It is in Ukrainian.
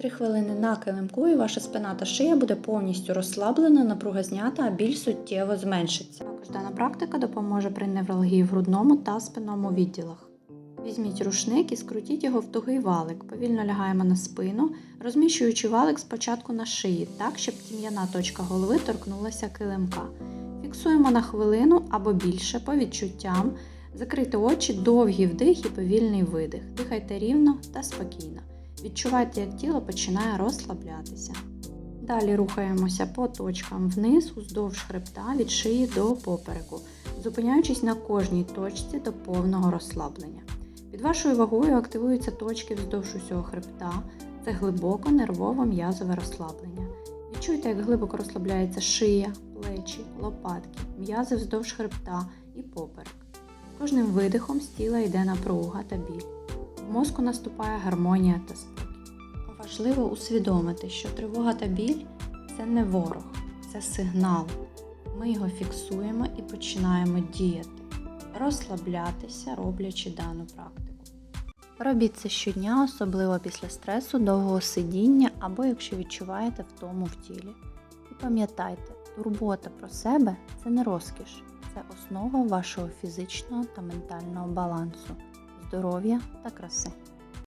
3 хвилини на килимку і ваша спина та шия буде повністю розслаблена, напруга знята, а біль суттєво зменшиться. Також дана практика допоможе при невралгії в грудному та спинному відділах. Візьміть рушник і скрутіть його в тугий валик. Повільно лягаємо на спину, розміщуючи валик спочатку на шиї, так, щоб тім'яна точка голови торкнулася килимка. Фіксуємо на хвилину або більше по відчуттям. Закрийте очі, довгий вдих і повільний видих. Дихайте рівно та спокійно. Відчувайте, як тіло починає розслаблятися. Далі рухаємося по точкам вниз, уздовж хребта від шиї до попереку, зупиняючись на кожній точці до повного розслаблення. Під вашою вагою активуються точки вздовж усього хребта. Це глибоко нервово м'язове розслаблення. Відчуйте, як глибоко розслабляється шия, плечі, лопатки, м'язи вздовж хребта і поперек. Кожним видихом з тіла йде напруга та біль. Мозку наступає гармонія та спокій. Важливо усвідомити, що тривога та біль це не ворог, це сигнал. Ми його фіксуємо і починаємо діяти, розслаблятися, роблячи дану практику. Робіть це щодня, особливо після стресу, довгого сидіння або якщо відчуваєте втому в тілі. І пам'ятайте, турбота про себе це не розкіш, це основа вашого фізичного та ментального балансу, здоров'я та краси.